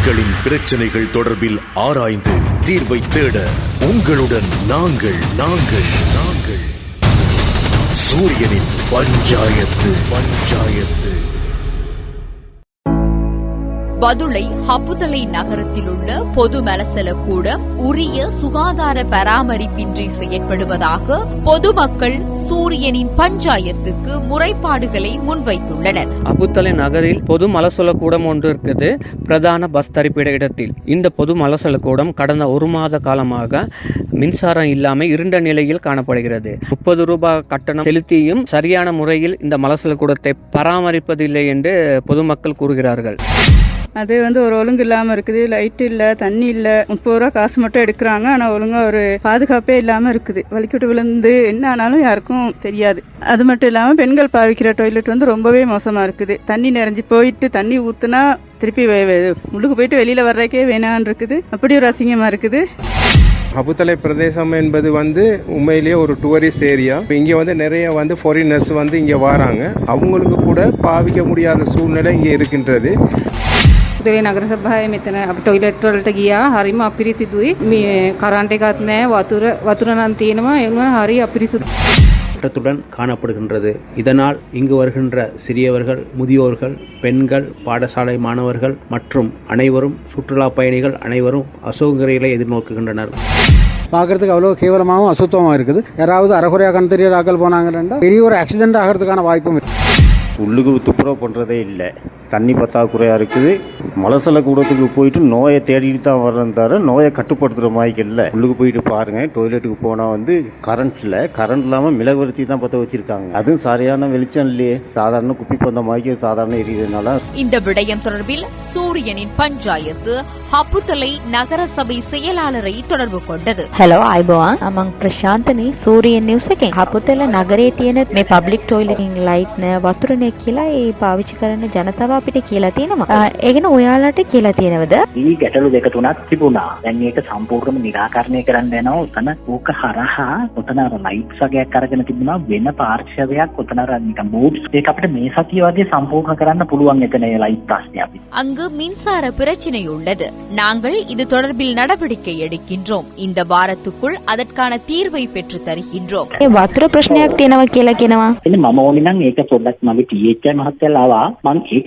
மக்களின் பிரச்சனைகள் தொடர்பில் ஆராய்ந்து தீர்வை தேட உங்களுடன் நாங்கள் நாங்கள் நாங்கள். சூரியனின் பஞ்சாயத்து பஞ்சாயத்து. பதுளை ஹப்புதலை நகரத்தில் உள்ள பொது மலசல கூடம் உரிய சுகாதார பராமரிப்பின்றி செயற்படுவதாக பொதுமக்கள் சூரியனின் பஞ்சாயத்துக்கு முறைப்பாடுகளை முன்வைத்துள்ளனர். அபுத்தலை நகரில் பொது மலசல கூடம் ஒன்று இருக்குது. பிரதான பஸ் தரிப்பிட இடத்தில். இந்த பொது மலசல கூடம் கடந்த ஒரு மாத காலமாக மின்சாரம் இல்லாமல் இருண்ட நிலையில் காணப்படுகிறது. முப்பது ரூபாய் கட்டணம் செலுத்தியும் சரியான முறையில் இந்த மலசல கூடத்தை பராமரிப்பதில்லை என்று பொதுமக்கள் கூறுகிறார்கள். அது வந்து ஒரு ஒழுங்கு இல்லாம இருக்குது லைட் இல்ல தண்ணி இல்ல. முப்பது ரூபா காசு மட்டும் எடுக்கிறாங்க ஆனா ஒழுங்கா ஒரு பாதுகாப்பே இல்லாம இருக்குது. வலிக்கிட்டு விழுந்து என்ன ஆனாலும் யாருக்கும் தெரியாது. அது மட்டும் இல்லாம பெண்கள் பாவிக்கிற டாய்லெட் வந்து ரொம்பவே மோசமா இருக்குது. தண்ணி நிறைஞ்சு போயிட்டு தண்ணி ஊத்துனா திருப்பி வே- உள்ளுக்கு போயிட்டு வெளியில வர்றதுக்கே வேணான்னு இருக்குது. அப்படி ஒரு அசிங்கமா இருக்குது. அபுத்தலை பிரதேசம் என்பது வந்து உண்மையிலேயே ஒரு டூரிஸ்ட் ஏரியா இங்கே வந்து நிறைய வந்து ஃபாரினர்ஸ் வந்து இங்கே வராங்க. அவங்களுக்கு கூட பாவிக்க முடியாத சூழ்நிலை இங்கே இருக்கின்றது. උදේ නගර සභාවේ මෙතන අපි ටොයිලට් වලට ගියා හරිම අපිරිසිදුයි මේ කරන්ට් එකක් නැහැ වතුර වතුර නම් තියෙනවා ඒ වුණා හරි අපිරිසිදු சட்டத்துடன் காணப்படுகின்றது இதனால் இங்கு வருகின்ற சிறியவர்கள் முதியோர்கள் பெண்கள் பாடசாலை மாணவர்கள் மற்றும் அனைவரும் சுற்றுலா பயணிகள் அனைவரும் அசௌகரியங்களை எதிர்நோக்குகின்றனர் பார்க்கறதுக்கு அவ்வளோ கேவலமாகவும் அசுத்தமாக இருக்குது யாராவது அறகுறையாக கண் தெரிய ஆக்கள் போனாங்கன்னா பெரிய ஒரு ஆக்சிடென்ட் ஆகிறதுக்கான வாய்ப்பும் இருக்கு உள்ளுக்கு துப்புரவு பண்ணுறதே இல்லை தண்ணி பற்றாக்குறையாக இருக்குது மலசல கூடத்துக்கு போயிட்டு நோயை தேடிட்டு தான் வர்றேன் தவிர நோயை கட்டுப்படுத்துகிற மாதிரி இல்லை உள்ளுக்கு போயிட்டு பாருங்க டொய்லெட்டுக்கு போனால் வந்து கரண்ட் இல்லை கரண்ட் இல்லாமல் மிளகுவர்த்தி தான் பற்ற வச்சிருக்காங்க அதுவும் சரியான வெளிச்சம் இல்லையே சாதாரண குப்பி பந்த மாதிரி சாதாரண எரியறதுனால இந்த விடயம் தொடர்பில் சூரியனின் பஞ்சாயத்து ஹப்புத்தலை நகர சபை செயலாளரை தொடர்பு கொண்டது හැලෝ අයිබෝවන් අමං ප්‍රශාන්තනී සූරියෙන් නිවස එකෙන් හපුතල නගරේ තියෙන මේ පබ්ලික් ටොයිලටින් ලයිට් නෑ වතුර නෑ කියලා ඒ පාවිච්චි කරන ජනතාව අපිට කියලා තියෙනවා. ඒ ගැන ඔයාලට කියලා තියෙනවද? ඊ ගැටලු දෙක තුනක් තිබුණා. දැන් මේක සම්පූර්ණයෙන්ම निराකරණය කරන්න යනවා. උතන ඕක හරහා උතන අර ලයිට්ස් වගේක් අරගෙන තිබුණා වෙන පාර්ශ්වයක් උතන අර නිකන් බූට්ස් ඒක අපිට මේ සතිය වගේ සම්පූර්ණ කරන්න පුළුවන් එතන ඒ ලයිට් ප්‍රශ්නේ අපි. அங்கு மின்சார பிரச்சனை உள்ளது நாங்கள் இது தொடர்பில் நடவடிக்கை எடுக்கின்றோம் இந்த வாரத்துக்குள் அதற்கான தீர்வை பெற்று தருகின்றோம் වතුර ප්‍රශ්නයක් තියෙනවා කියලා කියනවා. එන්න මම ඕනි නම් ඒක පොඩ්ඩක් මගේ ටීචර් මහත්තයාලා ආවා. මම ඒක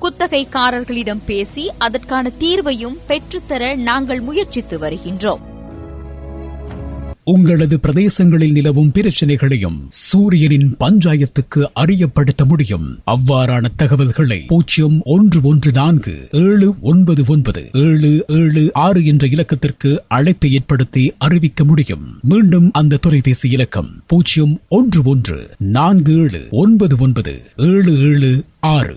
குத்தகைக்காரர்களிடம் பேசி அதற்கான தீர்வையும் பெற்றுத்தர நாங்கள் முயற்சித்து வருகின்றோம். உங்களது பிரதேசங்களில் நிலவும் பிரச்சனைகளையும் சூரியனின் பஞ்சாயத்துக்கு அறியப்படுத்த முடியும். அவ்வாறான தகவல்களை பூஜ்ஜியம் ஒன்று ஒன்று நான்கு ஏழு ஒன்பது ஒன்பது ஏழு ஏழு ஆறு என்ற இலக்கத்திற்கு அழைப்பை ஏற்படுத்தி அறிவிக்க முடியும். மீண்டும் அந்த தொலைபேசி இலக்கம் பூஜ்ஜியம் ஒன்று ஒன்று நான்கு ஏழு ஒன்பது ஒன்பது ஏழு ஏழு ஆறு.